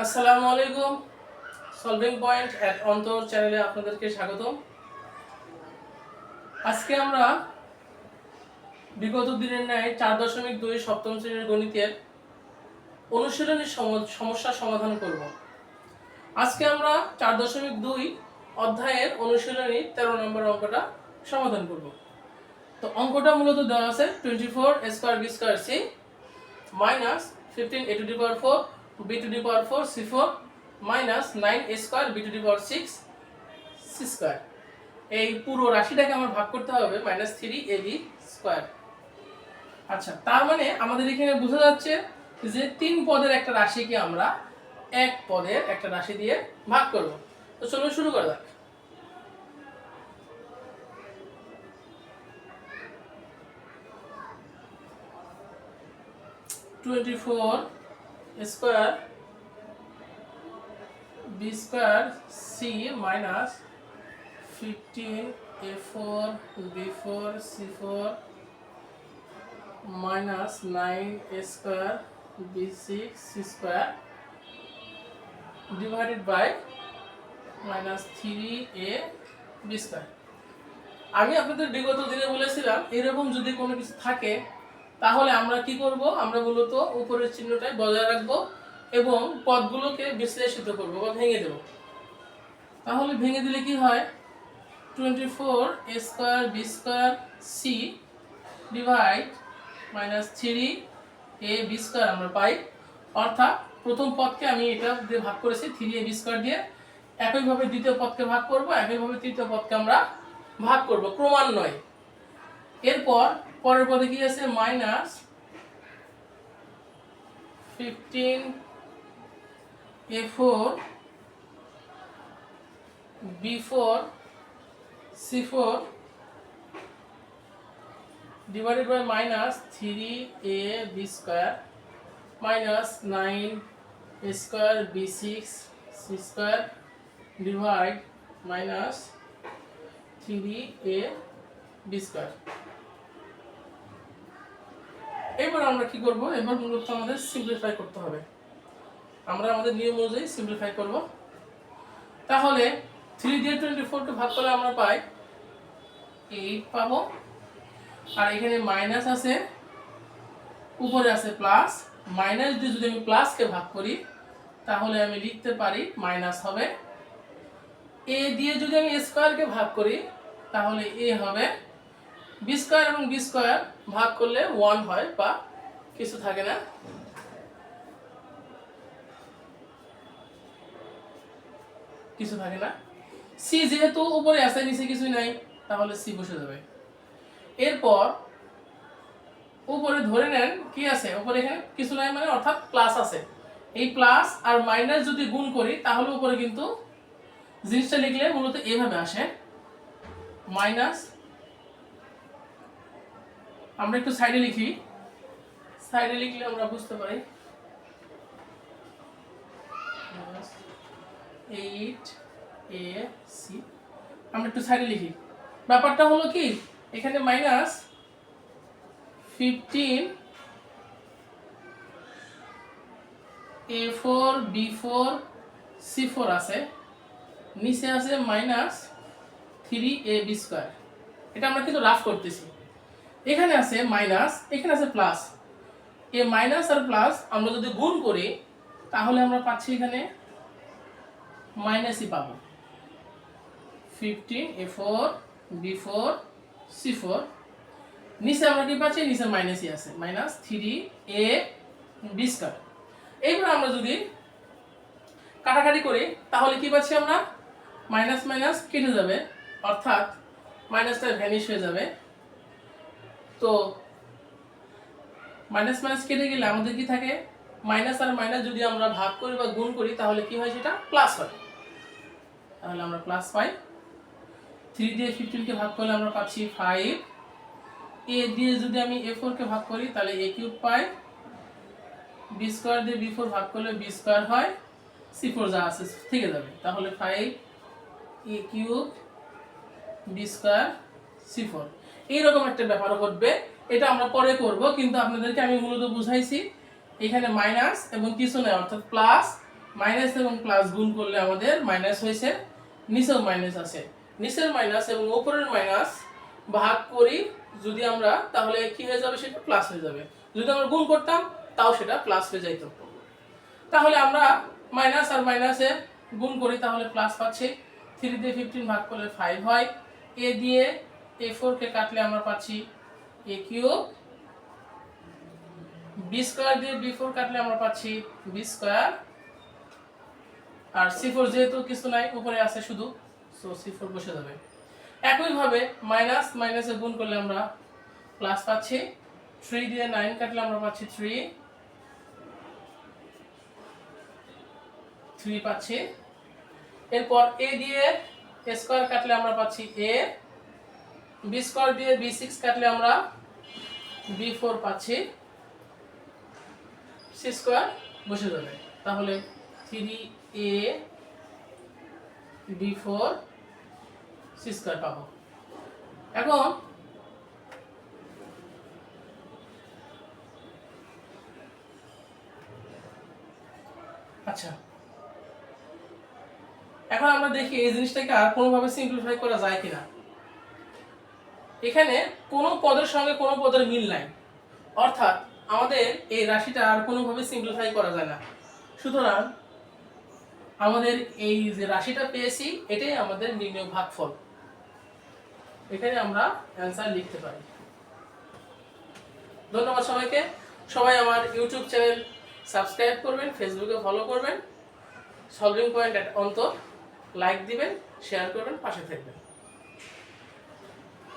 আসসালামু আলাইকুম। Solving point at অন্তর চ্যানেলে আপনাদেরকে স্বাগত আজকে আমরা বিগত দিনের ন্যায় চার দশমিক দুই সপ্তম শ্রেণির গণিতের অনুশীলনের সম- সমস্যার সমাধান করব। আজকে আমরা চার দশমিক দুই অধ্যায়ের অনুশীলনী তেরো নম্বর অঙ্কটা সমাধান করব। তো অঙ্কটা মূলত দেওয়া আছে twenty four square B square C minus fifteen A two D power four B two D power four C four minus nine A square B two D power six C square এই পুরো রাশিটাকে আমার ভাগ করতে হবে minus three A B square আচ্ছা তার মানে আমাদের এখানে বোঝা যাচ্ছে যে তিন পদের একটা রাশিকে আমরা এক পদের একটা রাশি দিয়ে ভাগ করব। তো চলুন শুরু করা যাক। Twenty four square B square C minus fifteen A four B four C four minus nine A square B six C square divided by minus three A B square. আমি আপনাদের বিগত দিনে বলেছিলাম, এরকম যদি কোনো কিছু থাকে তাহলে আমরা কি করব? আমরা মূলত উপরের চিহ্নটাই বজায় রাখব এবং পদগুলোকে বিশ্লেষিত করব বা ভেঙে দেব। তাহলে ভেঙে দিলে কি হয়? Twenty four A square B square C divide minus three A B square আমরা পাই। অর্থাৎ প্রথম পদকে আমি এটা দিয়ে ভাগ করেছি, থ্রি এ বি স্কোয়ার দিয়ে। একইভাবে দ্বিতীয় পদকে ভাগ করব, একইভাবে তৃতীয় পদকে আমরা ভাগ করব, ক্রমান্বয়ে। এরপর পরের পদে কি আছে? Minus fifteen A four B four C four divided by minus three A B square minus nine A square B six C square divide minus three A B square এবার আমরা কি করব? এবার মূলত আমাদের সিম্পলিফাই করতে হবে। আমরা আমাদের নিয়ম অনুযায়ী সিম্পলিফাই করব। তাহলে থ্রি দিয়ে টোয়েন্টি ফোরকে ভাগ করলে আমরা পাই এইট পাবো। আর এখানে মাইনাস আছে, উপরে আছে প্লাস মাইনাস দিয়ে যদি আমি প্লাসকে ভাগ করি, তাহলে আমি লিখতে পারি মাইনাস হবে। এ দিয়ে যদি আমি স্কোয়ারকে ভাগ করি, তাহলে এ হবে বি স্কোয়ার এবং বি স্কোয়ার ভাগ করলে ওয়ান হয় বা কিছু থাকে না। কিছু থাকে না। সি যেহেতু উপরে আছে, নিচে কিছুই নাই, তাহলে সি বসে যাবে। এরপর উপরে ধরে নেন কি আছে? উপরে এখানে কিছু নাই মানে অর্থাৎ প্লাস আছে। এই প্লাস আর মাইনাস যদি গুণ করি, তাহলে উপরে কিন্তু জিনিসটা লিখলে মূলত এভাবে আসে। মাইনাস আমরা একটু সাইডে লিখি। সাইডে লিখলে আমরা বুঝতে পারি। এইট এ সি আমরা একটু সাইডে লিখি। ব্যাপারটা হলো কি, এখানে minus fifteen A four B four C four আছে। নিচে আছে minus three A B square এটা আমরা কিন্তু রাফ করতেছি। এখানে আছে মাইনাস এখানে আছে প্লাস এ মাইনাস আর প্লাস আমরা যদি গুণ করি, তাহলে আমরা পাচ্ছি এখানে মাইনাসই পাবো। Fifteen A four B four C four নিচে আমরা কি পাচ্ছি? নিচে মাইনাসই আছে। Minus three A B square এইবার আমরা যদি কাটাকাটি করি, তাহলে কি পাচ্ছি আমরা? মাইনাস মাইনাস কেটে যাবে। অর্থাৎ মাইনাসটা ভ্যানিশ হয়ে যাবে। তো মাইনাস মাইনাস কেটে গেলে আমাদের কি থাকে? মাইনাস আর মাইনাস যদি আমরা ভাগ করি বা গুণ করি, তাহলে কি হয় সেটা? প্লাস হয়। তাহলে আমরা প্লাস পাই। থ্রি দিয়ে ফিফটিনকে ভাগ করলে আমরা পাচ্ছি ফাইভ এ দিয়ে যদি আমি এ ফোরকে ভাগ করি, তাহলে এ কিউব পাই। বি স্কোয়ার দিয়ে বি ফোর ভাগ করলে বি স্কোয়ার হয়। সি ফোর যা আছে থেকে যাবে। তাহলে five A cube B square C four এইরকম একটা ব্যাপার ঘটবে। এটা আমরা পরে করব, কিন্তু আপনাদেরকে আমি মূলত বুঝাইছি, এখানে মাইনাস এবং কিছু নেই অর্থাৎ প্লাস মাইনাস এবং প্লাস গুণ করলে আমাদের মাইনাস হয়েছে, নিচেও মাইনাস আছে। নিচের মাইনাস এবং ওপরের মাইনাস ভাগ করি যদি আমরা, তাহলে কি হয়ে যাবে? সেটা প্লাস হয়ে যাবে। যদি আমরা গুণ করতাম, তাও সেটা প্লাস হয়ে যাইতো। তাহলে আমরা মাইনাস আর মাইনাসে গুণ করি, তাহলে প্লাস পাচ্ছি। থ্রি দিয়ে ফিফটিন ভাগ করলে ফাইভ হয়। এ দিয়ে এ ফোরকে কাটলে আমরা পাচ্ছি এ কিউব বি স্কোয়ার দিয়ে বি ফোর কাটলে আমরা পাচ্ছি বি স্কোয়ার আর সি ফোর যেহেতু কিছু নাই, উপরে আছে শুধু সো সি ফোর বসে যাবে। একইভাবে মাইনাস মাইনাসে গুণ করলে আমরা প্লাস পাচ্ছি। থ্রি দিয়ে নাইন কাটলে আমরা পাচ্ছি থ্রি থ্রি পাচ্ছি। এরপর এ দিয়ে স্কোয়ার কাটলে আমরা পাচ্ছি এ বি স্কোয়ার দিয়ে বি সিক্স কাটলে আমরা বি ফোর পাচ্ছি। সি স্কোয়ার বসে যাবে। তাহলে three A B four C square পাবো। এখন আচ্ছা। এখন আমরা দেখি এই জিনিসটাকে আর কোনোভাবে সিম্পলিফাই করা যায় কিনা। এখানে কোনো পদের সঙ্গে কোনো পদের মিল নাই। অর্থাৎ আমাদের এই রাশিটা আর কোনোভাবে সিম্পলিফাই করা যায় না। সুতরাং আমাদের এই যে রাশিটা পেয়েছি, এটাই আমাদের নির্ণয় ভাগফল। এখানে আমরা অ্যান্সার লিখতে পারি। ধন্যবাদ সবাইকে। সবাই আমার ইউটিউব চ্যানেল সাবস্ক্রাইব করবেন ফেসবুকে ফলো করবেন। সলভিং পয়েন্ট অন্তর লাইক দিবেন শেয়ার করবেন, পাশে থাকবেন।